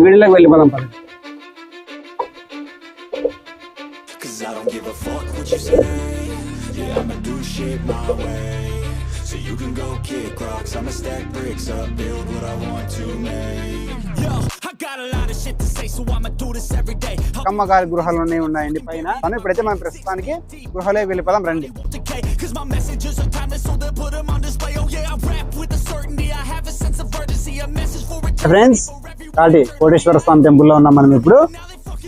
వీడియోలోకి వెళ్ళిపోదాం పదండి Cause I don't give a fuck what you say. Yeah, I'ma do shit my way. So you can go kick rocks, I'ma stack bricks up, build what I want to make. Yo, I got a lot of shit to say, so I'ma do this every day. I Akkamma గారి గృహాలు ఉన్నాయండి పైన మనం ఇప్పుడైతే మనం ప్రస్తుతానికి గృహలోకి వెళ్ళిపోదాం రండి won't decay, cause my messages are timeless, so they'll put them on display. Oh yeah, I rap with a certainty, I have a sense of urgency, a message for eternity. కాటి కోటేశ్వర స్వామి టెంపుల్లో ఉన్నాం మనం ఇప్పుడు.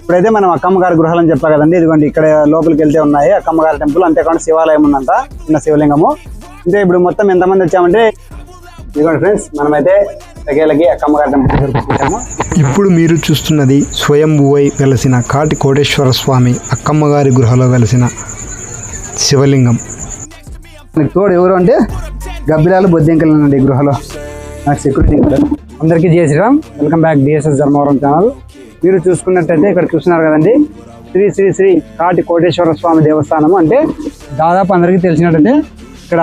ఇప్పుడైతే మనం అక్కమ్మ గారి గృహాలు అని చెప్పా కదండి. ఇదిగోండి ఇక్కడ లోపలికి వెళ్తే ఉన్నాయి అక్కమ్మ గారి టెంపుల్. అంతేకాకుండా శివాలయం ఉందంట చిన్న శివలింగము. అంటే ఇప్పుడు మొత్తం ఎంతమంది వచ్చామంటే ఇదిగోండి ఫ్రెండ్స్ మనమైతే తగేలకి అక్కమ్మ గారి టెంపుల్ ఇప్పుడు మీరు చూస్తున్నది స్వయంభువై వెలసిన కాటి కోటేశ్వర స్వామి అక్కమ్మ గారి గృహలో వెలసిన శివలింగం. తోడు ఎవరు అంటే గబ్బిలాలు బొద్దింకలు ఈ గృహలో. నాకు సెక్యూరిటీ కూడా అందరికీ జయ Sriram. Welcome back DSS Dharmavaram channel. మీరు చూసుకున్నట్టయితే ఇక్కడ చూస్తున్నారు కదండి శ్రీ శ్రీ శ్రీ కాటి కోటేశ్వర స్వామి దేవస్థానము. అంటే దాదాపు అందరికీ తెలిసినట్టయితే ఇక్కడ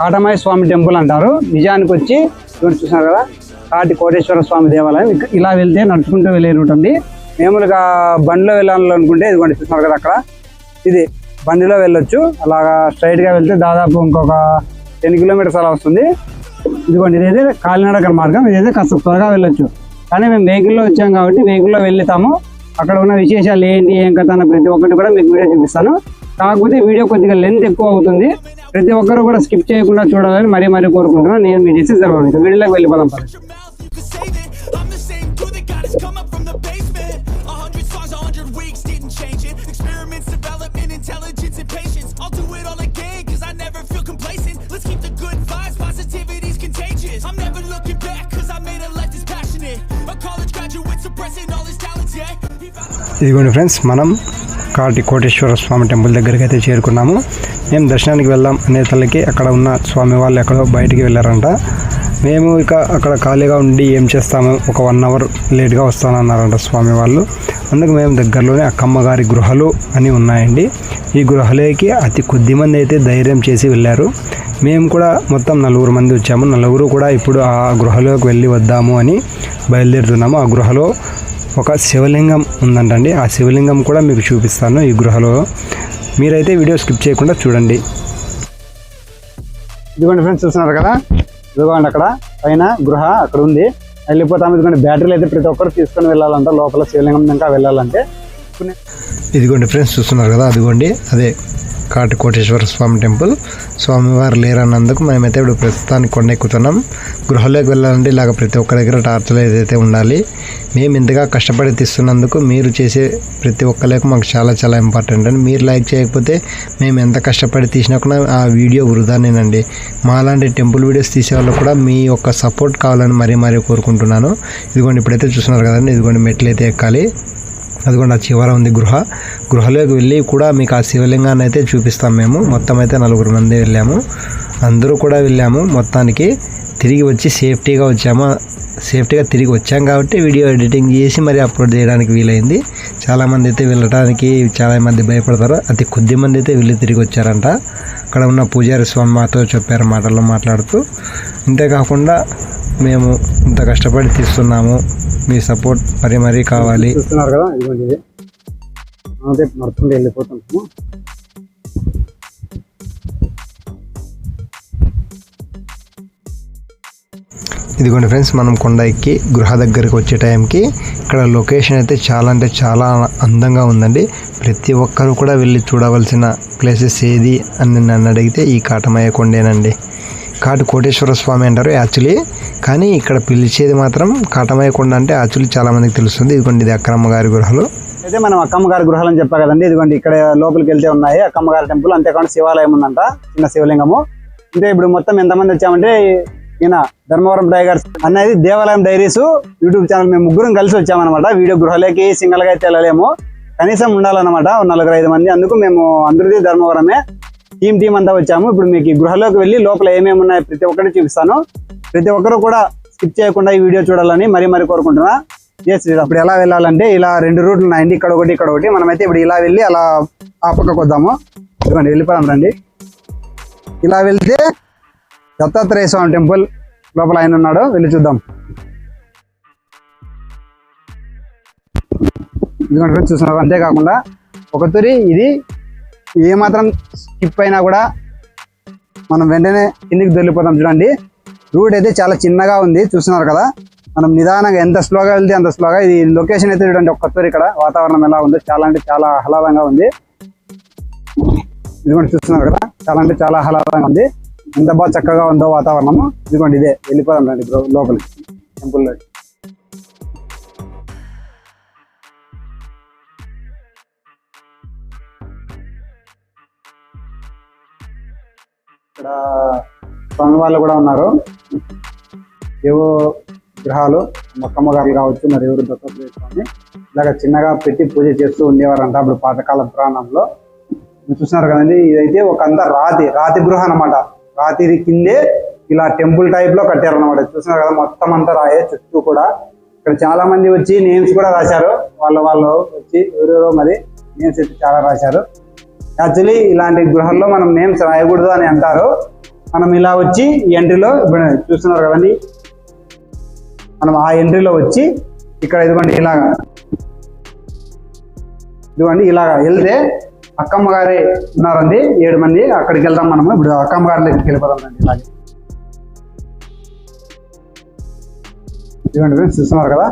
కాటమాయ స్వామి టెంపుల్ అంటారు. నిజానికి వచ్చి ఇక్కడ చూస్తున్నారు కదా కాటి కోటేశ్వర స్వామి దేవాలయం. ఇలా వెళ్తే నడుచుకుంటూ వెళ్ళే రూట్ ఉంది మామూలుగా బండిలో వెళ్ళాలనుకుంటే ఇదిగోండి చూస్తున్నారు కదా అక్కడ. ఇది బండిలో వెళ్ళొచ్చు. అలాగా స్ట్రైట్గా వెళ్తే దాదాపు ఇంకొక టెన్ కిలోమీటర్స్ అలా వస్తుంది. ఇదిగోండి ఇదైతే కాలినడక మార్గం ఇదైతే కాస్త త్వరగా వెళ్ళొచ్చు. కానీ మేము వెహికల్లో వచ్చాం కాబట్టి వెహికల్లో వెళ్తాము అక్కడ ఉన్న విశేషాలు ఏంటి ఏం కథ అన్న ప్రతి ఒక్కటి కూడా మీకు వీడియో చూపిస్తాను. కాకపోతే వీడియో కొద్దిగా లెంత్ ఎక్కువ అవుతుంది. ప్రతి ఒక్కరు కూడా స్కిప్ చేయకుండా చూడాలని మరీ మరీ కోరుకుంటున్నాను. నేను మీ డిసిస్ వీడియోలోకి వెళ్ళిపోదాం ఇదిగోండి ఫ్రెండ్స్ మనం కాటి కోటేశ్వర స్వామి టెంపుల్ దగ్గరికి అయితే చేరుకున్నాము. మేము దర్శనానికి వెళ్దాం అనే తలకి అక్కడ ఉన్న స్వామి వాళ్ళు ఎక్కడో బయటికి వెళ్ళారంట. మేము ఇక అక్కడ ఖాళీగా ఉండి ఏం చేస్తాము? ఒక వన్ అవర్ లేట్గా వస్తానన్నారంట స్వామి వాళ్ళు. అందుకు మేము దగ్గరలోనే అక్కమ్మ గారి గృహలు అని ఉన్నాయండి. ఈ గృహలోకి అతి కొద్ది మంది అయితే ధైర్యం చేసి వెళ్ళారు. మేము కూడా మొత్తం నలుగురు మంది వచ్చాము. నలుగురు కూడా ఇప్పుడు ఆ గృహలోకి వెళ్ళి వద్దాము అని బయలుదేరుతున్నాము. ఆ గృహలో ఒక శివలింగం ఉందంటండి. ఆ శివలింగం కూడా మీకు చూపిస్తాను ఈ గృహలో. మీరైతే వీడియో స్కిప్ చేయకుండా చూడండి. ఇదిగోండి ఫ్రెండ్స్ చూస్తున్నారు కదా? ఇదిగోండి అక్కడ. పైన గృహ అక్కడ ఉంది. వెళ్ళిపోతాం ఇదిగోండి బ్యాటరీలు అయితే ప్రతి ఒక్కరు తీసుకొని వెళ్ళాలంట. లోపల శివలింగం ఇంకా వెళ్ళాలంటే. ఇదిగోండి ఫ్రెండ్స్ చూస్తున్నారు కదా? అదిగోండి. అదే. కాటి కోటేశ్వర స్వామి టెంపుల్. స్వామివారు లేరన్నందుకు మేమైతే ఇప్పుడు ప్రస్తుతానికి కొండ ఎక్కుతున్నాం గృహలోకి వెళ్ళాలంటే ఇలాగ ప్రతి ఒక్క దగ్గర టార్చర్ ఏదైతే ఉండాలి మేము ఇంతగా కష్టపడి తీస్తున్నందుకు మీరు చేసే ప్రతి ఒక్క లేఖ మాకు చాలా చాలా ఇంపార్టెంట్. అండి మీరు లైక్ చేయకపోతే మేము ఎంత కష్టపడి తీసినా కూడా ఆ వీడియో వృధానేనండి. మాలాంటి టెంపుల్ వీడియోస్ తీసే వాళ్ళు కూడా మీ యొక్క సపోర్ట్ కావాలని మరీ మరీ కోరుకుంటున్నాను. ఇదిగోండి ఇప్పుడైతే చూస్తున్నారు కదండి ఇదిగోండి మెట్లు అయితే ఎక్కాలి. అదిగోండి ఆ చివర ఉంది గృహ. గృహలోకి వెళ్ళి కూడా మీకు ఆ శివలింగాన్ని అయితే చూపిస్తాం మేము. మొత్తం అయితే నలుగురు మంది వెళ్ళాము. అందరూ కూడా వెళ్ళాము. మొత్తానికి తిరిగి వచ్చి సేఫ్టీగా వచ్చాము. సేఫ్టీగా తిరిగి వచ్చాం కాబట్టి వీడియో ఎడిటింగ్ చేసి మరి అప్లోడ్ చేయడానికి వీలైంది. చాలామంది అయితే వెళ్ళడానికి చాలా మంది భయపడతారు. అతి కొద్ది మంది అయితే వెళ్ళి తిరిగి వచ్చారంట. అక్కడ ఉన్న పూజారి స్వామి మాతో చెప్పారు మాటల్లో మాట్లాడుతూ. అంతేకాకుండా మేము ఇంత కష్టపడి తీస్తున్నాము. మీ సపోర్ట్ మరీ మరీ కావాలి. చూస్తున్నారు కదా ఇదిగోండి ఇది. అదే నడుచుకుంటూ వెళ్ళిపోతున్నాము ఇదిగోండి ఫ్రెండ్స్ మనం కొండ ఎక్కి గృహ దగ్గరికి వచ్చే టైంకి ఇక్కడ లొకేషన్ అయితే చాలా అంటే చాలా అందంగా ఉందండి. ప్రతి ఒక్కరు కూడా వెళ్ళి చూడవలసిన ప్లేసెస్ ఏది అని నన్ను అడిగితే ఈ కాటమయ్య కొండేనండి. కాటు కోటేశ్వర స్వామి అంటారు యాక్చువల్లీ కానీ ఇక్కడ పిలిచేది మాత్రం కాటమయ్యకొండ అంటే యాక్చువల్లీ చాలా మందికి తెలుస్తుంది. ఇదిగోండి ఇది అక్రమ్మ గారి గృహలు. అయితే మనం అక్కమ్మ గారి గృహాలు అని చెప్పా కదండి. ఇదిగోండి ఇక్కడ లోపలికి వెళ్తే ఉన్నాయి. అక్కమ్మ గారి టెంపుల్ అంతేకాకుండా శివాలయం ఉందంట చిన్న శివలింగము. అంటే ఇప్పుడు మొత్తం ఎంతమంది వచ్చామంటే ఈయన ధర్మవరం టైగర్స్ అనేది దేవాలయం డైరీస్ యూట్యూబ్ ఛానల్ మేము ముగ్గురం కలిసి వచ్చామన్నమాట. వీడియో గృహాలకి సింగల్గా అయితే వెళ్ళలేము. కనీసం ఉండాలన్నమాట. నలుగురు ఐదు మంది. అందుకు మేము అందరిది ధర్మవరమే. టీం టీం అంతా వచ్చాము. ఇప్పుడు మీకు ఈ గృహలోకి వెళ్ళి లోపల ఏమేమి ఉన్నాయో ప్రతి ఒక్కటి చూపిస్తాను. ప్రతి ఒక్కరు కూడా స్కిప్ చేయకుండా ఈ వీడియో చూడాలని మరీ మరీ కోరుకుంటున్నా. ఎస్ ఇప్పుడు ఎలా వెళ్ళాలంటే ఇలా రెండు రూట్లు ఉన్నాయండి. ఇక్కడ ఒకటి ఇక్కడ ఒకటి. మనమైతే ఇప్పుడు ఇలా వెళ్ళి అలా ఆ పక్కకు వద్దాము. ఇదిగోండి వెళ్ళిపోదాం రండి. ఇలా వెళ్తే దత్తాత్రేయ స్వామి టెంపుల్ లోపల ఆయన ఉన్నాడు. వెళ్ళి చూద్దాం. ఇదిగోండి ఫ్రెండ్స్ చూస్తున్నారు? అంతేకాకుండా ఒక తూరి ఇది ఏ మాత్రం స్కిప్ అయినా కూడా మనం వెంటనే కిందికి దొరికిపోతాం చూడండి. రూట్ అయితే చాలా చిన్నగా ఉంది చూస్తున్నారు కదా. మనం నిదానంగా ఎంత స్లోగా వెళ్తే అంత స్లోగా ఇది లొకేషన్ అయితే చూడండి ఒక్కసారి ఇక్కడ. వాతావరణం ఎలా ఉందో చాలా అంటే చాలా ఆహ్లాదంగా ఉంది. ఇదిగోండి చూస్తున్నారు కదా. చాలా అంటే చాలా ఆహ్లాదంగా ఉంది. ఎంత బాగా చక్కగా ఉందో వాతావరణము. ఇదిగోండి ఇదే. వెళ్ళిపోదాం రండి లోపలికి. టెంపుల్లోకి ఇక్కడ స్వామి వాళ్ళు కూడా ఉన్నారు. ఏవో గ్రహాలు మొక్కమ్మ గారు కావచ్చు మరి ఎవరు దత్తత్రేయ స్వామి ఇలాగ చిన్నగా పెట్టి పూజ చేస్తూ ఉండేవారంట అప్పుడు పాతకాల పురాణంలో. మీరు చూస్తున్నారు కదండి ఇదైతే ఒక అంత రాతి రాతి గృహ అనమాట రాతిది కిందే ఇలా టెంపుల్ టైప్లో కట్టారనమాట చూస్తున్నారు కదా మొత్తం అంతా రాయే చుట్టూ కూడా. ఇక్కడ చాలా మంది వచ్చి నేమ్స్ కూడా రాశారు. వాళ్ళ వాళ్ళు వచ్చి ఎవరెవరో మరి నేమ్స్ అయితే చాలా రాశారు. యాక్చువల్లీ ఇలాంటి గృహాల్లో మనం నేమ్స్ రాయకూడదు అని అంటారు. మనం ఇలా వచ్చి ఎంట్రీలో ఇప్పుడు చూస్తున్నారు కదండి. మనం ఆ ఎంట్రీలో వచ్చి ఇక్కడ ఇదిగోండి ఇలాగా ఇదిగోండి ఇలాగా వెళ్తే అక్కమ్మ గారే ఉన్నారండి. ఏడు మంది అక్కడికి వెళ్దాం మనము. ఇప్పుడు అక్కమ్మ గారి దగ్గరికి వెళ్ళిపోదాం అండి ఇలాగే. ఇదిగోండి ఫ్రెండ్స్ చూస్తున్నారు కదా.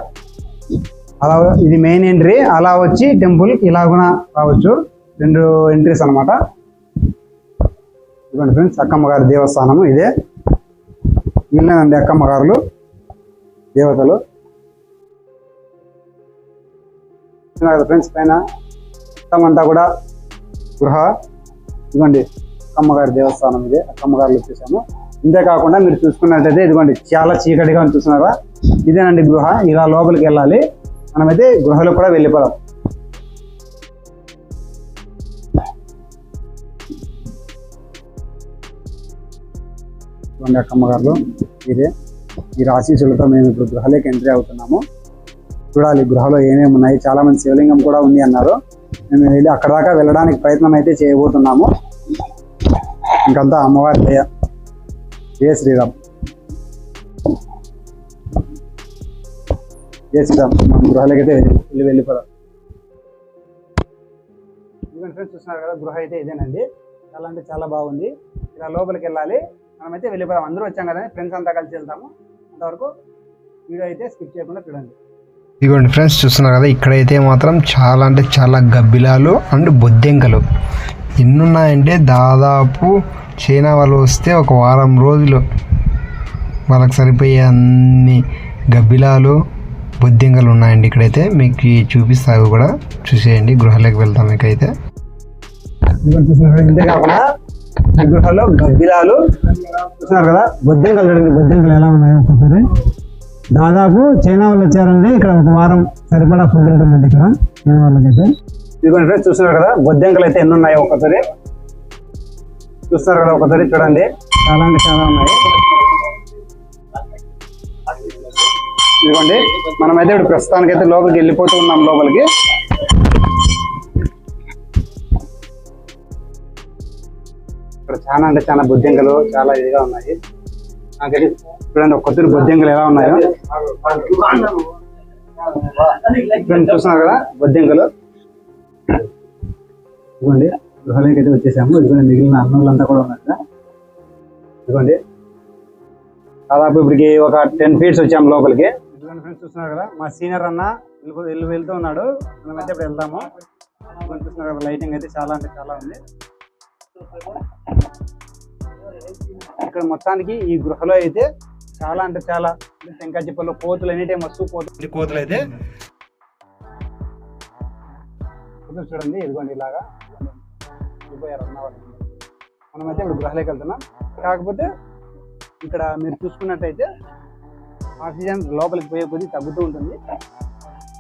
అలా ఇది మెయిన్ ఎంట్రీ. అలా వచ్చి టెంపుల్ ఇలా కూడా రావచ్చు. రెండు ఎంట్రీస్ అన్నమాట. ఇదిగోండి ఫ్రెండ్స్ అక్కమ్మ గారి దేవస్థానము ఇదే. వీళ్ళేనండి అక్కమ్మ గారులు దేవతలు. కదా ఫ్రెండ్స్ పైన మొత్తం అంతా కూడా గృహ. ఇదిగోండి అక్కమ్మగారి దేవస్థానం ఇది అక్కమ్మగారులు వచ్చేసాము. ఇంతేకాకుండా మీరు చూసుకున్నట్టయితే ఇదిగోండి చాలా చీకటిగా ఉంది చూస్తున్నారా? ఇదేనండి గృహ ఇలా లోపలికి వెళ్ళాలి. మనమైతే గృహలో కూడా వెళ్ళిపోదాం. ఇదిగోండి అక్కమ్మగారులు మీరే. ఈ ఆశీస్సులతో మేము ఇప్పుడు గృహలోకి ఎంట్రీ అవుతున్నాము. చూడాలి గృహలో ఏమేమి ఉన్నాయి. చాలా మంది శివలింగం కూడా ఉంది అన్నారు. మేము వెళ్ళి అక్కడ దాకా వెళ్ళడానికి ప్రయత్నం అయితే చేయబోతున్నాము. ఇంకంతా అమ్మవారి దయ. జయ శ్రీరామ్. జయ శ్రీరామ్. మనం గృహలోకి వెళ్ళి వెళ్ళిపోదాం. ఫ్రెండ్స్ చూస్తున్నారు కదా గృహ అయితే ఇదేనండి. చాలా అంటే చాలా బాగుంది. ఇలా లోపలికి వెళ్ళాలి. మనమైతే వెళ్ళిపోదాం. అందరూ వచ్చాం కదా ఫ్రెండ్స్ అంతా కలిసి వెళ్తాము. అంతవరకు వీడియో అయితే స్కిప్ చేయకుండా చూడండి. ఇదిగోండి ఫ్రెండ్స్ చూస్తున్నారు కదా ఇక్కడైతే మాత్రం చాలా అంటే చాలా గబ్బిలాలు అండ్ బొద్దెంకలు. ఎన్ని ఉన్నాయంటే దాదాపు చైనా వాళ్ళు వస్తే ఒక వారం రోజులు వాళ్ళకి సరిపోయే అన్ని గబ్బిలాలు బొద్దెంకలు ఉన్నాయండి ఇక్కడైతే. మీకు చూపిస్తారు కూడా. చూసేయండి గృహలోకి వెళ్తాం మీకైతే గృహాల్లో కదా, గబ్బిలాలు చూస్తున్నారు కదా. బొద్దింకలు చూడండి బొద్దింకలు ఎలా ఉన్నాయో ఒకసారి దాదాపు చైనా వాళ్ళు వచ్చారండి ఇక్కడ ఒక వారం సరిపడా ఫుడ్ ఉంటుందండి ఇక్కడ. చైనా వాళ్ళకైతే ఇదిగోండి ఫ్రెండ్స్ చూస్తున్నారు కదా బొద్దింకలు అయితే ఎన్ని ఉన్నాయో ఒకసారి చూస్తారు కదా ఒకసారి చూడండి. చాలా అంటే చాలా ఉన్నాయి. ఇదిగోండి మనమైతే ఇప్పుడు ప్రస్తుతానికి అయితే లోపలికి వెళ్ళిపోతూ ఉన్నాం లోపలికి. ఇక్కడ చాలా అంటే చాలా బొద్దింకలు చాలా ఇదిగా ఉన్నాయి. నాకైతే చూడండి ఒక కొద్ది బొద్దింకలు ఎలా ఉన్నాయో. చూస్తున్నారు కదా బొద్దింకలు ఇదిగోండి గృహలోకి అయితే వచ్చేసాము. ఇదిగోండి మిగిలిన అన్నులంతా కూడా ఉన్నారు ఇదిగోండి. దాదాపు ఇప్పటికి ఒక టెన్ ఫీట్స్ వచ్చాము లోపలికి. ఇదిగోండి ఫ్రెండ్స్ చూస్తున్నారు కదా మా సీనియర్ అన్న వెళ్ళి వెళ్ళి వెళ్తూ ఉన్నాడు. మేమైతే ఇప్పుడు వెళ్తాము చూస్తున్నారు కదా లైటింగ్ అయితే చాలా అంటే చాలా ఉంది. ఇక్కడ మొత్తానికి ఈ గృహలో అయితే చాలా అంటే చాలా టెంకాయ చిప్పలు కోతులు ఎనీ టైం వస్తూ కోతులు కోతులు అయితే. చూడండి ఇదిగోండి ఇలాగా. వెళ్ళిపోయారు వాళ్ళు మనమైతే ఇప్పుడు గృహలోకి వెళ్తున్నాం. కాకపోతే ఇక్కడ మీరు చూసుకున్నట్టయితే ఆక్సిజన్ లోపలికి పోయే కొద్దీ తగ్గుతూ ఉంటుంది.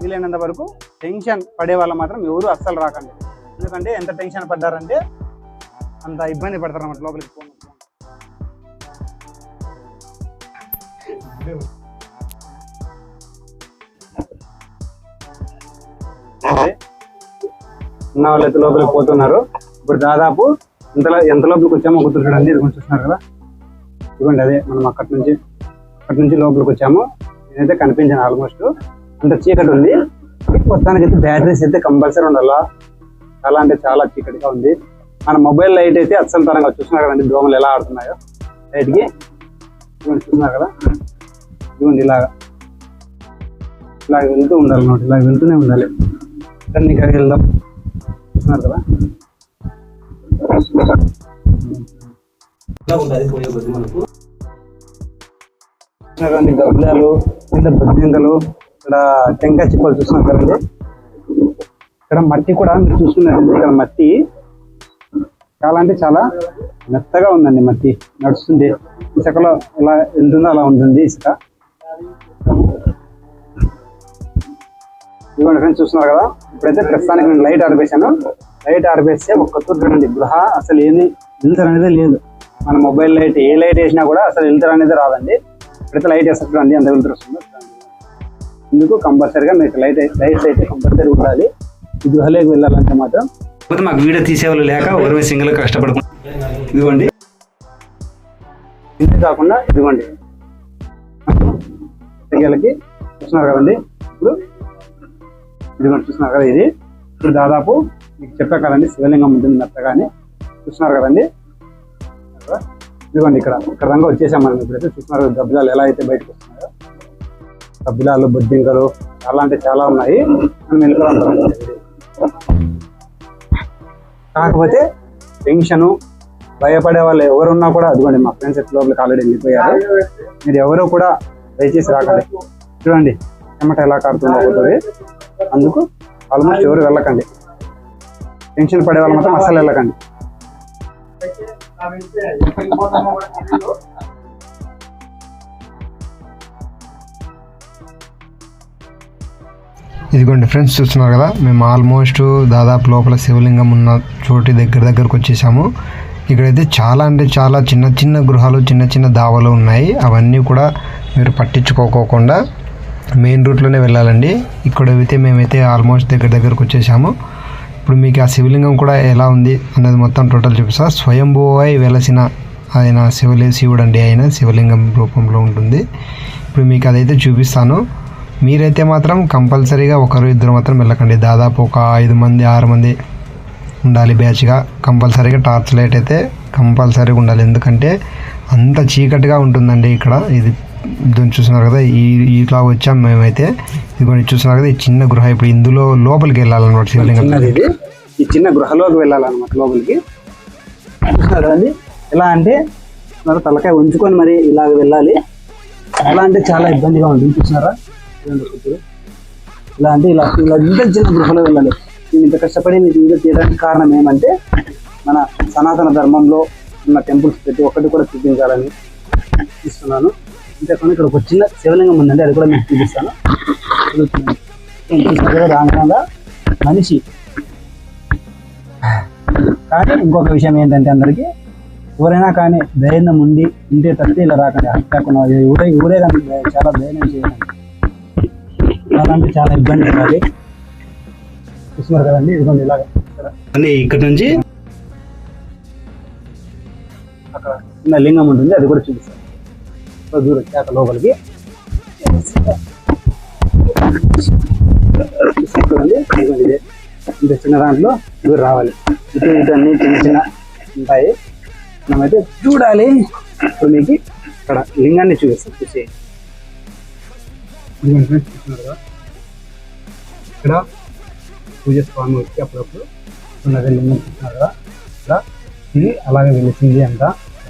వీలైనంత వరకు టెన్షన్ పడే వాళ్ళు మాత్రం ఎవరు అస్సలు రాకండి. ఎందుకంటే ఎంత టెన్షన్ పడ్డారంటే అంత ఇబ్బంది పడతారు అన్నమాట లోపలికి ఫోన్ ఉన్న వాళ్ళు లోపలికి పోతున్నారు. ఇప్పుడు దాదాపు ఎంత ఎంత లోపలికి వచ్చామో గుర్తు చూడండి ఇది చూస్తున్నారు కదా? ఇదిగోండి అదే మనం అక్కడి నుంచి అక్కడి నుంచి లోపలికి వచ్చాము. నేనైతే కనిపించాను ఆల్మోస్ట్ అంత చీకటి ఉంది. మొత్తానికి అయితే బ్యాటరీస్ అయితే కంపల్సరీ ఉండాలా? చాలా అంటే చాలా చీకటిగా ఉంది. మన మొబైల్ లైట్ అయితే అత్సలు తరంగా చూస్తున్నారు కదండి. దోమలు ఎలా ఆడుతున్నాయో. లైట్కి ఇవన్నీ చూస్తున్నారు కదా. ఇవ్వండి ఇలాగా. ఇలా వెళ్తూ ఉండాలి అన్నమాట. ఇలా వెళ్తూనే ఉండాలి. కానీ ఇక్కడ వెళ్దాం. చూస్తున్నారు కదా. ఇలా ఉండాలి పోయే కింద బొద్దింకలు ఇక్కడ టెంకాయ చిప్పలు చూస్తున్నారు కదండి. ఇక్కడ మట్టి కూడా మీరు చూస్తున్నట్టు ఇక్కడ మట్టి చాలా అంటే చాలా మెత్తగా ఉందండి మట్టి. నడుస్తుంది. ఇసుకలో ఎలా వెళ్తుందో అలా ఉంటుంది ఇసుక. ఇదిగోండి ఫ్రెండ్స్ చూస్తున్నారు కదా? ఇప్పుడైతే ప్రస్తుతానికి నేను లైట్ ఆర్పేసాను లైట్ ఆర్పేస్తే ఒక్క చూడండి గృహ అసలు ఏమి వెళ్తారు అనేది లేదు. మన మొబైల్ లైట్ ఏ లైట్ వేసినా కూడా అసలు వెళ్తారు అనేది రాదండి. ఇప్పుడైతే లైట్ వేస్తారు చూడండి ఎంత వెళ్తారు వస్తుందో. ఇందుకు కంపల్సరీగా మీకు లైట్ లైట్స్ అయితే కంపల్సరీ ఉండాలి. ఈ గృహలోకి వెళ్ళాలంటే మాత్రం కాకపోతే మాకు వీడియో తీసేవాళ్ళు లేక ఒకరి సింగిల్ కష్టపడుకుంటాం ఇదిగోండి. ఇది కాకుండా ఇదిగోండి. సింగిల్కి చూస్తున్నారు కదండి? ఇప్పుడు ఇదిగోండి చూస్తున్నారు కదా ఇది? ఇప్పుడు దాదాపు మీకు చెప్పా కదండి శివలింగం ఉంటుంది మెత్తగాని. చూస్తున్నారు కదండి? ఇదిగోండి ఇక్కడ ఇక్కడ రంగా వచ్చేసాం మనం ఇప్పుడైతే. చూస్తున్నారు గబ్బిలాలు ఎలా అయితే బయటకు వస్తున్నాయో. గబ్బిలాలు బొద్దింకలు చాలా అంటే చాలా ఉన్నాయి. మనం వెళ్ళిపోదాం కాకపోతే టెన్షను భయపడే వాళ్ళు ఎవరున్నా కూడా అదిగోండి మా ఫ్రెండ్స్ ఎట్లా లోపలికి ఆల్రెడీ వెళ్ళిపోయారు మీరు ఎవరో కూడా దయచేసి రాకండి. చూడండి చెమట ఎలా కారుతుందో అవుతుంది అందుకు ఆల్మోస్ట్ ఎవరు వెళ్ళకండి. టెన్షన్ పడే వాళ్ళు మాత్రం అస్సలు వెళ్ళకండి. ఇదిగోండి ఫ్రెండ్స్ చూస్తున్నారు కదా? మేము ఆల్మోస్ట్ దాదాపు లోపల శివలింగం ఉన్న చోటి దగ్గర దగ్గరకు వచ్చేసాము. ఇక్కడైతే చాలా అంటే చాలా చిన్న చిన్న గృహాలు చిన్న చిన్న దావలు ఉన్నాయి. అవన్నీ కూడా మీరు పట్టించుకోకోకుండా మెయిన్ రూట్లోనే వెళ్ళాలండి. ఇక్కడ అయితే మేమైతే ఆల్మోస్ట్ దగ్గర దగ్గరకు వచ్చేసాము. ఇప్పుడు మీకు ఆ శివలింగం కూడా ఎలా ఉంది అన్నది మొత్తం టోటల్ చూపిస్తా. స్వయంభూవై వెలసిన ఆయన శివలి శివుడు అండి ఆయన శివలింగం రూపంలో ఉంటుంది. ఇప్పుడు మీకు అదైతే చూపిస్తాను. మీరైతే మాత్రం కంపల్సరీగా ఒకరు ఇద్దరు మాత్రం వెళ్ళకండి. దాదాపు ఒక ఐదు మంది ఆరు మంది ఉండాలి బ్యాచ్గా. కంపల్సరీగా టార్చ్ లైట్ అయితే కంపల్సరీగా ఉండాలి. ఎందుకంటే అంత చీకటిగా ఉంటుందండి ఇక్కడ. ఇది దీన్ని చూస్తున్నారు కదా ఈ ఇట్లా వచ్చాం మేమైతే. ఇదిగోండి చూస్తున్నారు కదా ఈ చిన్న గృహ ఇప్పుడు ఇందులో లోపలికి వెళ్ళాలన్నమాట శివలింగం ఇది. ఈ చిన్న గృహలోకి వెళ్ళాలన్నమాట లోపలికి. చూస్తున్నారు కదండి ఎలా అంటే తలకాయ ఉంచుకొని మరి ఇలాగ వెళ్ళాలి. ఎలా అంటే చాలా ఇబ్బందిగా ఉంటుంది చూస్తున్నారా? కూతురు. ఇలా అంటే ఇలా ఇలా ఇంత చిన్న గృహలో వెళ్ళాలి. నేను ఇంత కష్టపడి మీకు వీడియో తీయడానికి కారణం ఏమంటే మన సనాతన ధర్మంలో ఉన్న టెంపుల్స్ ప్రతి ఒక్కటి కూడా చూపించాలని ఇస్తున్నాను ఇంతకుండా ఇక్కడ ఒక చిన్న శివలింగం ఉందండి అది కూడా మీకు చూపిస్తాను. చూపిస్తున్నాను. రాంగంగా మనిషి. కానీ ఇంకొక విషయం ఏంటంటే అందరికీ ఎవరైనా కానీ ధైర్యం ఉండి ఉంటే తప్పితే ఇలా రాకండి. హత్యాకున్న ఊరే ఊరే కానీ చాలా ధైర్యం చేయాలి చాలా అంటే చాలా ఇబ్బంది పడాలి చూస్తున్నారు కదండి ఇదిగోండి ఇలాగ. ఇక్కడ అని ఇక్కడ నుంచి? అక్కడ చిన్న లింగం ఉంటుంది అది కూడా చూపిస్తాను. దూరం వచ్చాక లోపలికి. చూసుకోండి ఇదిగోండి ఇదే. ఇంత చిన్న దాంట్లో దూరం రావాలి. ఇటు ఇటు అన్ని చిన్న చిన్న ఉంటాయి. మనమైతే చూడాలి. ఇప్పుడు మీకు ఇక్కడ లింగాన్ని చూపిస్తాం చూసి. ఇక్కడ పూజ స్వామి వచ్చి అప్పుడప్పుడు ఉన్నది లింగం చూస్తున్నారు కదా ఇక్కడ ఇది అలాగే వెలిసింది అంట.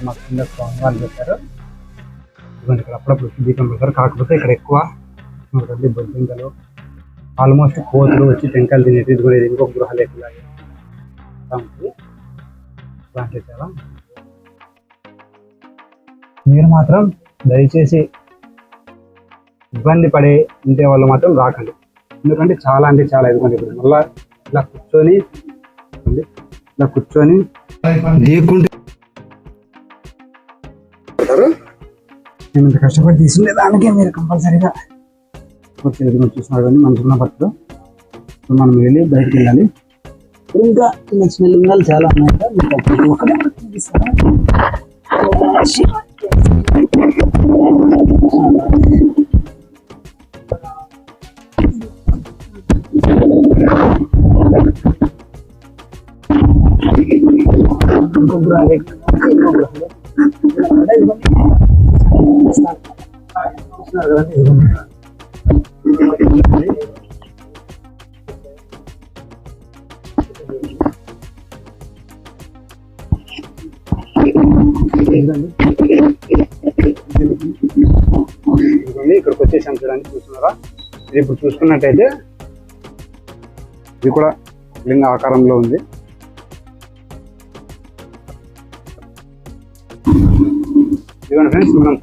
మా కింద స్వామి వాళ్ళు చెప్పారు ఇదిగోండి ఇక్కడ అప్పుడప్పుడు దీపం పెడతారు కాకపోతే ఇక్కడ ఎక్కువ మనకండి బొద్దింకలు ఆల్మోస్ట్ కోతులు వచ్చి టెంకాయలు తినేది ఇది కూడా ఇంకొక గృహాలు లేఖలాగే ఉంటుంది చాలా మీరు మాత్రం దయచేసి ఇబ్బంది పడే ఉంటే వాళ్ళు మాత్రం రాకండి. ఎందుకంటే చాలా అంటే చాలా ఇదిగోండి ఇప్పుడు మళ్ళా ఇలా కూర్చొని ఇలా కూర్చొని లేకుంటే నేను ఇంత కష్టపడి తీసుకునే దానికే మీరు కంపల్సరీగా ఎదురు చూస్తున్నారు కానీ మనసుకున్న పట్టులో ఇప్పుడు మనం వెళ్ళి బయటికి వెళ్ళాలి. ఇప్పుడు ఇంకా చిన్న చిన్న లింగాలు చాలా ఉన్నాయి కదా మీకు ప్రతి ఒక్కటి కూడా చూపిస్తాను. ఇక్కడికి వచ్చేసాం చూడండి చూస్తున్నారా? ఇది ఇప్పుడు చూసుకున్నట్టయితే ఇది కూడా లింగ ఆకారంలో ఉంది. ఫ్రెండ్స్ మనం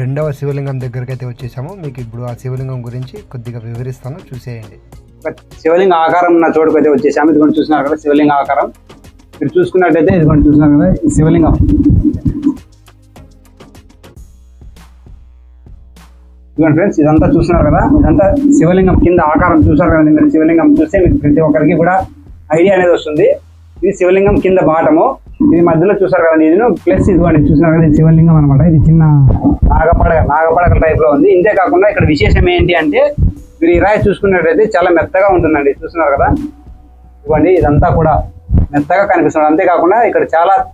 రెండవ శివలింగం దగ్గరికి అయితే వచ్చేసాము. మీకు ఇప్పుడు ఆ శివలింగం గురించి కొద్దిగా వివరిస్తాను. చూసేయండి. శివలింగ ఆకారం ఉన్న చోటుకు అయితే వచ్చేసాము. ఇదిగోండి చూస్తున్నారు కదా శివలింగ ఆకారం. మీరు చూసుకున్నట్టయితే ఇదిగోండి చూస్తున్నారు కదా శివలింగం. ఇదిగోండి ఫ్రెండ్స్ ఇదంతా చూస్తున్నారు కదా ఇదంతా శివలింగం కింద ఆకారం చూసారు కదా మీరు శివలింగం చూస్తే మీకు ప్రతి ఒక్కరికి కూడా ఐడియా అనేది వస్తుంది. ఇది శివలింగం కింద బాటము. ఇది మధ్యలో చూసారు కదండి ఇది ప్లస్ ఇదిగోండి చూసారు కదా? ఇది శివలింగం అనమాట ఇది చిన్న నాగపడగ నాగపడగ టైప్లో ఉంది. ఇంతే కాకుండా ఇక్కడ విశేషం ఏంటి అంటే మీరు ఈ రాయి చూసుకున్నట్టయితే చాలా మెత్తగా ఉంటుందండి చూస్తున్నారు కదా? ఇవ్వండి ఇదంతా కూడా మెత్తగా కనిపిస్తుంది. అంతేకాకుండా ఇక్కడ చాలా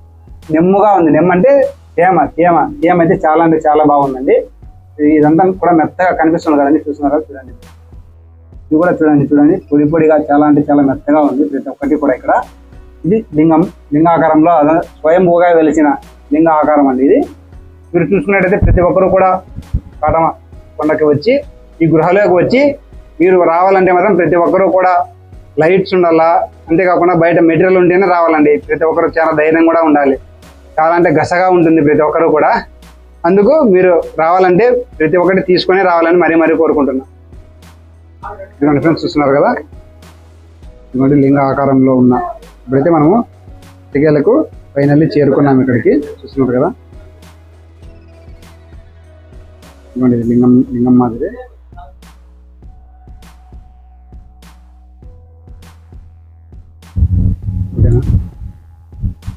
నెమ్ముగా ఉంది. నెమ్మ అంటే తేమ తేమ తేమ అయితే చాలా అంటే చాలా బాగుందండి. ఇది- ఇదంతా కూడా మెత్తగా కనిపిస్తుంది కదండి చూస్తున్నారా చూడండి. ఇది కూడా చూడండి చూడండి. పొడి పొడిగా చాలా అంటే చాలా మెత్తగా ఉంది. ప్రతి ఒక్కటి కూడా ఇక్కడ ఇది లింగం లింగాకారంలో స్వయంభూగా వెలిసిన లింగ ఆకారం అండి ఇది. మీరు చూసుకున్నట్టయితే ప్రతి ఒక్కరు కూడా కాటమ కొండకి వచ్చి ఈ గృహలోకి వచ్చి మీరు రావాలంటే మాత్రం ప్రతి ఒక్కరూ కూడా లైట్స్ ఉండాలా? అంతేకాకుండా బయట మెటీరియల్ ఉంటేనే రావాలండి. ప్రతి ఒక్కరు చాలా ధైర్యం కూడా ఉండాలి. చాలా అంటే గసగా ఉంటుంది ప్రతి ఒక్కరు కూడా. అందుకు మీరు రావాలంటే ప్రతి ఒక్కటి తీసుకొని రావాలని మరీ మరీ కోరుకుంటున్నాను ఇదిగోండి ఫ్రెండ్స్ చూస్తున్నారు కదా? ఇదిగోండి లింగ ఆకారంలో ఉన్న ఇప్పుడైతే మనము తిగలకు ఫైనల్లీ చేరుకున్నాం ఇక్కడికి. చూస్తున్నారు కదా? ఇదిగోండి ఇది లింగం లింగం మాదిరి. ఓకేనా?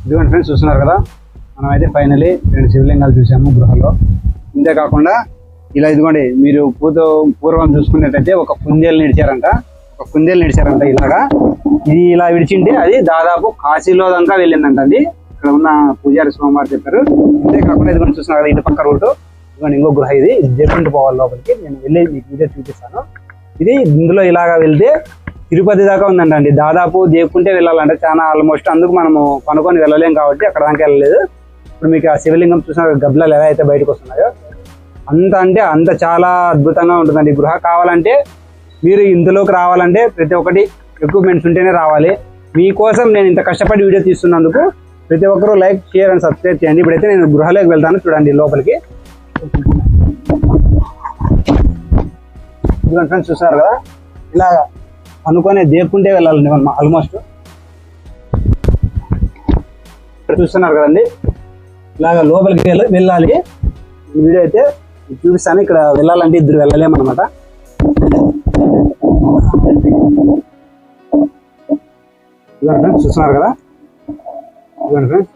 ఇదిగోండి ఫ్రెండ్స్ చూస్తున్నారు కదా? మనం అయితే ఫైనలీ రెండు శివలింగాలు చూసాము గృహలో. ఇంతేకాకుండా ఇలా ఇదిగోండి మీరు పూర్వం పూర్వం చూసుకున్నట్టయితే ఒక కుందేలు నిడిచారంట. ఒక కుందేలు నిడిచారంట ఇలాగా. ఇది ఇలా విడిచింటే అది దాదాపు కాశీలో దాకా వెళ్ళిందంట అది. ఇక్కడ ఉన్న పూజారి స్వామివారు చెప్పారు. ఇది మనం చూస్తున్నారు కదా ఇటు పక్క రూటు ఇదిగోండి ఇంకో గృహ ఇది. ఇది పోవాలి లోపలికి. నేను వెళ్ళి మీకు వీడియో చూపిస్తాను. ఇది ఇందులో ఇలాగా వెళ్తే తిరుపతి దాకా ఉందంట అండి. దాదాపు దేవుకుంటే వెళ్ళాలంటే. చాలా ఆల్మోస్ట్ అందుకు మనము కనుక్కొని వెళ్ళలేం కాబట్టి అక్కడ దాకా వెళ్ళలేదు. ఇప్పుడు మీకు ఆ శివలింగం చూసిన గబ్బలాలు ఎలా అయితే బయటకు వస్తున్నాయో అంత అంటే అంత చాలా అద్భుతంగా ఉంటుందండి గృహ. కావాలంటే మీరు ఇందులోకి రావాలంటే ప్రతి ఒక్కటి ఎక్విప్మెంట్స్ ఉంటేనే రావాలి. మీకోసం నేను ఇంత కష్టపడి వీడియో తీస్తున్నందుకు ప్రతి ఒక్కరూ లైక్ షేర్ అండ్ సబ్స్క్రైబ్ చేయండి. ఇప్పుడైతే నేను గృహలోకి వెళ్తాను చూడండి లోపలికి. ఫ్రెండ్స్ చూసారు కదా? ఇలా అనుకునే దేపుకుంటే వెళ్ళాలండి మనం ఆల్మోస్ట్ చూస్తున్నారు కదండి? ఇలాగ లోపలికి వెళ్ళాలి. ఈ వీడియో అయితే చూపిస్తాను. ఇక్కడ వెళ్ళాలంటే ఇద్దరు వెళ్ళలేమన్నమాట. ఇదిగోండి ఫ్రెండ్స్ చూస్తున్నారు కదా? ఇదిగోండి ఫ్రెండ్స్.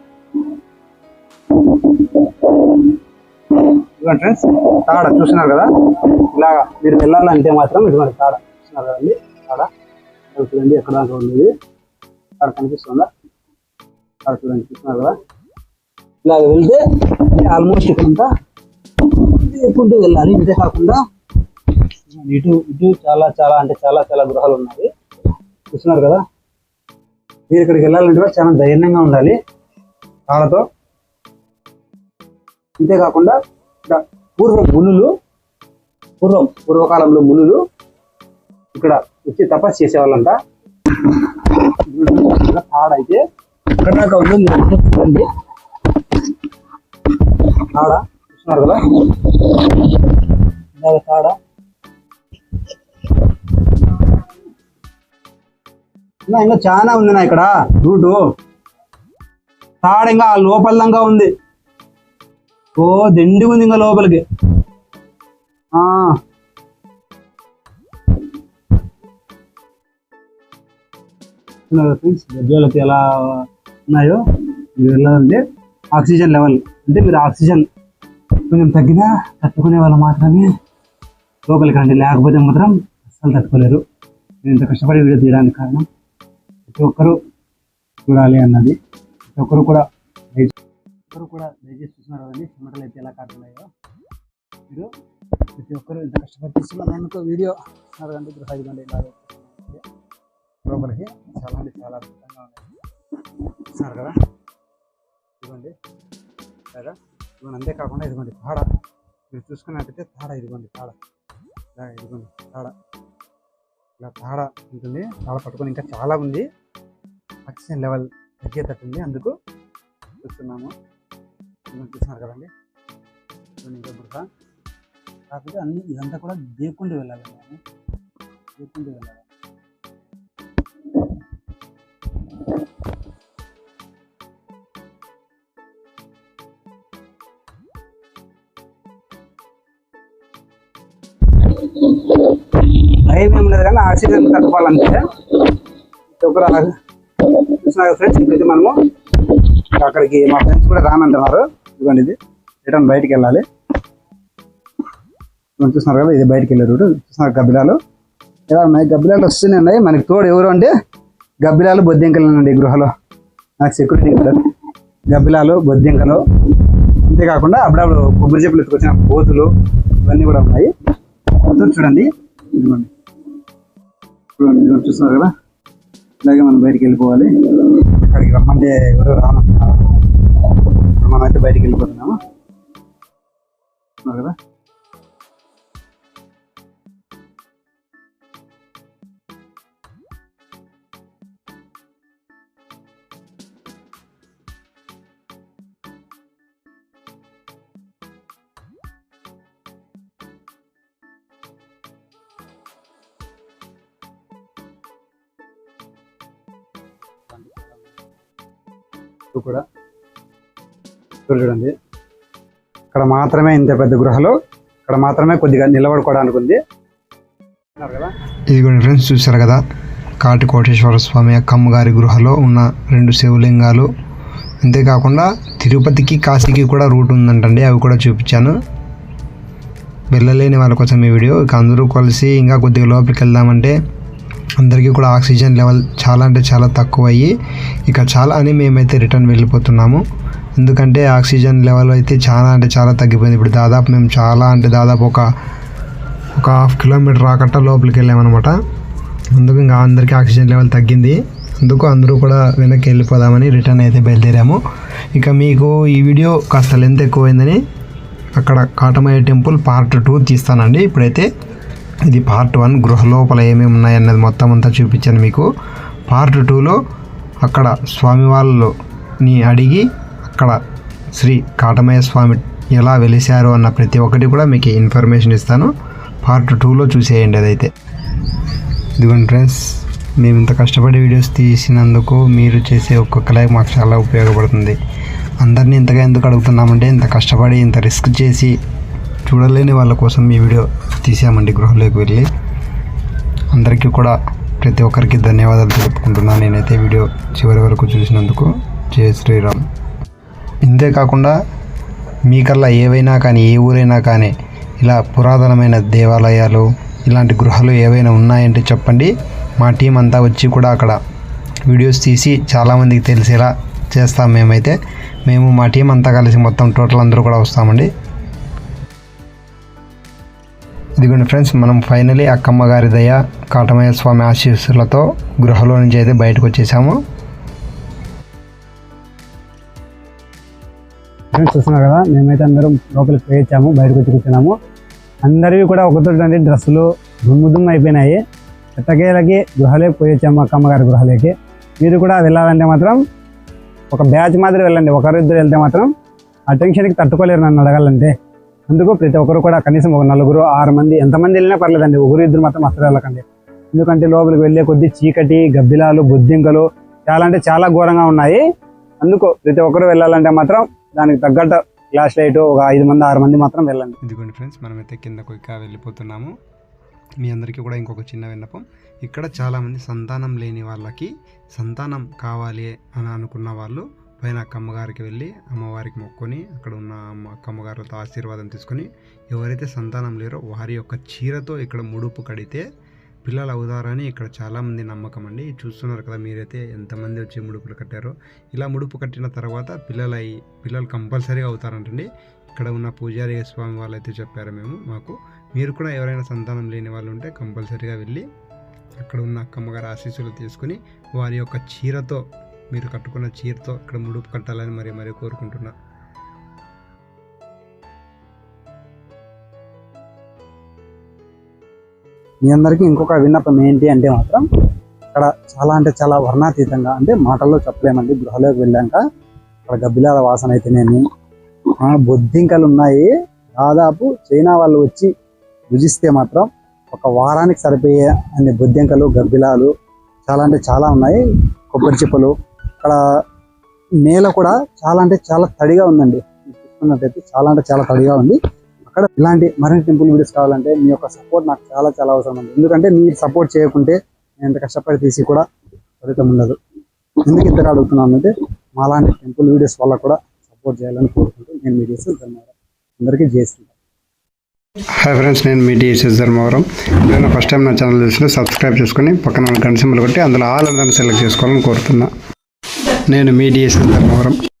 ఇదిగోండి ఫ్రెండ్స్ తాడ చూస్తున్నారు కదా? ఇలాగా మీరు వెళ్ళాలంటే మాత్రం ఇదిగోండి తాడ చూస్తున్నారు కదండి? తాడ చూడండి ఎక్కడ దాకా ఉంది తాడ కనిపిస్తుందా? తాడ చూడండి చూస్తున్నారు కదా? ఇలాగ వెళ్తే ఆల్మోస్ట్ ఇక్కడంతా ఎప్పుడు వెళ్ళాలి. ఇంతే కాకుండా ఇటు ఇటు చాలా చాలా అంటే చాలా చాలా గృహాలు ఉన్నాయి. చూస్తున్నారు కదా? మీరు ఇక్కడికి వెళ్ళాలంటే కూడా చాలా ధైర్యంగా ఉండాలి. తాళతో అంతేకాకుండా ఇక్కడ పూర్వం మునులు పూర్వం పూర్వకాలంలో మునులు ఇక్కడ వచ్చి తపస్సు చేసేవాళ్ళంట. తాడైతే ఇక్కడ దాకా ఉంది. చూడండి. తాడ చూస్తున్నారు కదా? తాడ. ఇంకా ఇంకా చాలా ఉంది నా ఇక్కడ. రూటు తాడ ఇంకా లోపలంగా ఉంది. ఓ దిండి ఉంది ఇంకా లోపలికి. ఆ. ఫ్రెండ్స్ గజ్జలకి ఎలా ఉన్నాయో మీరు వెళ్ళాలంటే ఆక్సిజన్ లెవెల్. అంటే మీరు ఆక్సిజన్ కొంచెం తగ్గినా తట్టుకునే వాళ్ళు మాత్రమే లోపలికి రండి. లేకపోతే మాత్రం అస్సలు తట్టుకోలేరు. నేను ఇంత కష్టపడి వీడియో తీయడానికి కారణం ప్రతి ఒక్కరూ చూడాలి అన్నది. ప్రతి ఒక్కరు కూడా ఒక్కరు కూడా దయచేసి చూస్తున్నారు కదండి చెమటలు అయితే ఎలా కారుతున్నాయో. మీరు ప్రతి ఒక్కరు ఇంత కష్టపడి తీసుకున్నారు అనుకో వీడియో ఇస్తున్నారు కదండి గృహ ఇదిగోండి ఇలా లోపలికి చాలా అంటే చాలా అద్భుతంగా ఉన్నాయి చూస్తున్నారు కదా? ఇదిగోండి. కదా? ఇదిగోండి అంతేకాకుండా ఇదిగోండి తాడ. మీరు చూసుకున్నట్టయితే తాడ ఇదిగోండి తాడ. ఇలా ఇదిగోండి తాడ. ఇలా తాడ ఉంటుంది. తాడ పట్టుకొని ఇంకా చాలా ఉంది. ఆక్సిజన్ లెవెల్ తగ్గేటట్టుంది. అందుకు చూస్తున్నాము. చూస్తున్నారు కదండి. ఇంకా బుర్ర కాకపోతే అన్ని ఇదంతా కూడా దేకుండి వెళ్ళాలి మేము దేకుండి వెళ్ళాలి. భయం ఏం లేదు కానీ ఆక్సిజన్ తట్టుకోవాలంటే ఒకరు చూసినారు ఫ్రెండ్స్ ఇప్పుడైతే మనము అక్కడికి మా ఫ్రెండ్స్ కూడా రానంటున్నారు. ఇదిగోండి ఇది. రిటర్న్ బయటికి వెళ్ళాలి. మనం చూస్తున్నారు కదా ఇది బయటికి వెళ్ళే రూట్. చూస్తున్నారు గబ్బిలాలు. ఇలా ఉన్నాయి? గబ్బిలాలు వస్తూనే ఉన్నాయి మనకి తోడు ఎవరు అంటే గబ్బిలాలు బొద్దింకలు ఈ గృహలో. నాకు సెక్యూరిటీ కదా గబ్బిలాలు బొద్దింకలు. అంతేకాకుండా అప్పుడప్పుడు కొబ్బరి చెప్పులు ఎత్తుకొచ్చిన బోతులు ఇవన్నీ కూడా ఉన్నాయి. చూడండి. ఇదిగోండి. చూడండి చూస్తున్నారు కదా. ఇలాగే మనం బయటికి వెళ్ళిపోవాలి. ఇక్కడికి రమ్మంటే ఎవరు రానంటున్నారు మనమైతే బయటికి వెళ్ళిపోతున్నాము? కదా? ఇక్కడ చూడండి. ఇక్కడ మాత్రమే ఇంత పెద్ద గృహలు ఇక్కడ మాత్రమే కొద్దిగా నిలబడుకోవడానికి ఉంది ఇది ఇదిగోండి ఫ్రెండ్స్ చూశారు కదా? కాటి కోటేశ్వర స్వామి కమ్మగారి గృహలో ఉన్న రెండు శివలింగాలు. అంతేకాకుండా తిరుపతికి కాశీకి కూడా రూట్ ఉందంటండి అవి కూడా చూపించాను. వెళ్ళలేని వాళ్ళ కోసం ఈ వీడియో. ఇక అందరూ కలిసి ఇంకా కొద్దిగా లోపలికి వెళ్దామంటే అందరికీ కూడా ఆక్సిజన్ లెవెల్ చాలా అంటే చాలా తక్కువ అయ్యి ఇక చాలా అని మేమైతే రిటర్న్ వెళ్ళిపోతున్నాము. ఎందుకంటే ఆక్సిజన్ లెవెల్ అయితే చాలా అంటే చాలా తగ్గిపోయింది. ఇప్పుడు దాదాపు మేము చాలా అంటే దాదాపు ఒక ఒక హాఫ్ కిలోమీటర్ రాకట్ట లోపలికి వెళ్ళామన్నమాట అందుకు ఇంకా అందరికీ ఆక్సిజన్ లెవెల్ తగ్గింది. అందుకు అందరూ కూడా వెనక్కి వెళ్ళిపోదామని రిటర్న్ అయితే బయలుదేరాము. ఇక మీకు ఈ వీడియో కాస్త లెంత్ ఎక్కువైందని అక్కడ కాటమయ్య టెంపుల్ పార్ట్ టూ తీస్తానండి. ఇప్పుడైతే ఇది పార్ట్ వన్ గృహ లోపల ఏమేమి ఉన్నాయన్నది మొత్తం అంతా చూపించాను మీకు. పార్ట్ టూలో అక్కడ స్వామి వాళ్ళని అడిగి అక్కడ శ్రీ కాటమయ్య స్వామి ఎలా వెలిశారు అన్న ప్రతి ఒక్కటి కూడా మీకు ఇన్ఫర్మేషన్ ఇస్తాను. పార్ట్ టూలో చూసేయండి అదైతే. ఇదిగోండి ఫ్రెండ్స్ మేము ఇంత కష్టపడి వీడియోస్ తీసినందుకు మీరు చేసే ఒక్కొక్క లైక్ మాకు చాలా ఉపయోగపడుతుంది. అందరినీ ఇంతగా ఎందుకు అడుగుతున్నామంటే ఇంత కష్టపడి ఇంత రిస్క్ చేసి చూడలేని వాళ్ళ కోసం ఈ వీడియో తీసామండి గృహలోకి వెళ్ళి. అందరికీ కూడా ప్రతి ఒక్కరికి ధన్యవాదాలు తెలుపుకుంటున్నాను నేనైతే వీడియో చివరి వరకు చూసినందుకు. జయ శ్రీరామ్. ఇంతే కాకుండా మీకల్లా ఏవైనా కానీ ఏ ఊరైనా కానీ ఇలా పురాతనమైన దేవాలయాలు ఇలాంటి గృహాలు ఏవైనా ఉన్నాయంటే చెప్పండి. మా టీం అంతా వచ్చి కూడా అక్కడ వీడియోస్ తీసి చాలామందికి తెలిసేలా చేస్తాం మేమైతే. మేము మా టీం అంతా కలిసి మొత్తం టోటల్ అందరూ కూడా వస్తామండి. ఇదిగోండి ఫ్రెండ్స్ మనం ఫైనలీ అక్కమ్మ గారి దయ కాటమయ్య స్వామి ఆశీస్సులతో గృహలో నుంచి అయితే బయటకు వచ్చేసాము. ఫ్రెండ్స్ చూస్తున్నారు కదా. మేమైతే అందరం లోపలికి పోయొచ్చాము బయటకు వచ్చి కూర్చున్నాము. అందరివి కూడా ఒకటి డ్రెస్సులు దుమ్ము దుమ్ము అయిపోయినాయి. ఎట్టకేలకి గృహలోకి పోయొచ్చాము అక్కమ్మ గారి గృహలోకి. మీరు కూడా వెళ్ళాలంటే మాత్రం ఒక బ్యాచ్ మాదిరి వెళ్ళండి ఒకరిద్దరు వెళ్తే మాత్రం ఆ టెన్షన్కి తట్టుకోలేరు నన్ను అడగాలంటే. అందుకు ప్రతి ఒక్కరు కూడా కనీసం ఒక నలుగురు ఆరు మంది ఎంతమంది వెళ్ళినా పర్లేదండి ఒకరు ఇద్దరు మాత్రం అసలు వెళ్ళకండి. ఎందుకంటే లోపలికి వెళ్ళే కొద్దీ చీకటి గబ్బిలాలు బొద్దింకలు చాలా అంటే చాలా ఘోరంగా ఉన్నాయి. అందుకు ప్రతి ఒక్కరు వెళ్ళాలంటే మాత్రం దానికి తగ్గట్టు ఫ్లాష్ లైట్ ఒక ఐదు మంది ఆరు మంది మాత్రం వెళ్ళండి. ఇదిగోండి ఫ్రెండ్స్ మనమైతే కిందకు ఇంకా వెళ్ళిపోతున్నాము. మీ అందరికీ కూడా ఇంకొక చిన్న విన్నపం. ఇక్కడ చాలామంది సంతానం లేని వాళ్ళకి సంతానం కావాలి అని అనుకున్న వాళ్ళు పైన అక్కమ్మగారికి వెళ్ళి అమ్మవారికి మొక్కుని అక్కడ ఉన్న అమ్మ అక్కమ్మగారితో ఆశీర్వాదం తీసుకొని ఎవరైతే సంతానం లేరో వారి యొక్క చీరతో ఇక్కడ ముడుపు కడితే పిల్లలు అవుతారని ఇక్కడ చాలామంది నమ్మకం అండి చూస్తున్నారు కదా మీరైతే ఎంతమంది వచ్చి ముడుపులు కట్టారో. ఇలా ముడుపు కట్టిన తర్వాత పిల్లలు అయి పిల్లలు కంపల్సరీగా అవుతారంటండి. ఇక్కడ ఉన్న పూజారి స్వామి వాళ్ళు అయితే చెప్పారు మేము మాకు. మీరు కూడా ఎవరైనా సంతానం లేని వాళ్ళు ఉంటే కంపల్సరీగా వెళ్ళి అక్కడ ఉన్న అక్కమ్మగారి ఆశీస్సులు తీసుకుని వారి యొక్క చీరతో మీరు కట్టుకున్న చీరతో ఇక్కడ ముడుపు కట్టాలని మరి మరి కోరుకుంటున్నా. మీ అందరికీ ఇంకొక విన్నపం ఏంటి అంటే మాత్రం ఇక్కడ చాలా అంటే చాలా వర్ణాతీతంగా అంటే మాటల్లో చెప్పలేమండి గృహలోకి వెళ్ళాక. అక్కడ గబ్బిలాల వాసన అయితేనేమి? బొద్దింకలు ఉన్నాయి. దాదాపు చైనా వాళ్ళు వచ్చి భుజిస్తే మాత్రం ఒక వారానికి సరిపోయే అన్ని బొద్దింకలు గబ్బిలాలు చాలా అంటే చాలా ఉన్నాయి. కొబ్బరి చిప్పలు. ఇక్కడ నేల కూడా చాలా అంటే చాలా తడిగా ఉందండి. చూసుకున్నట్టయితే చాలా అంటే చాలా తడిగా ఉంది. అక్కడ ఇలాంటి మరిన్ని టెంపుల్ వీడియోస్ కావాలంటే మీ యొక్క సపోర్ట్ నాకు చాలా చాలా అవసరం ఉంది ఎందుకంటే మీరు సపోర్ట్ చేయకుంటే నేను ఎంత కష్టపడి తీసి కూడా ఫలితం ఉండదు. ఎందుకు ఇంతగా అడుగుతున్నాను అంటే మాలాంటి టెంపుల్ వీడియోస్ వల్ల కూడా సపోర్ట్ చేయాలని కోరుకుంటూ నేను వీడియోస్ ధన్యవాదాలు అందరికీ చేస్తున్నాను హాయ్ ఫ్రెండ్స్ నేను మీ డిఎస్ఎస్ ధర్మవరం. నేను ఫస్ట్ టైం నా ఛానల్ చూసినా సబ్స్క్రైబ్ చేసుకుని పక్కన గంట సింబల్ కొట్టి అందులో ఆల్ అని సెలెక్ట్ చేసుకోవాలని కోరుతున్నా. నేను మీ డిఎస్ఎస్ ధర్మవరం.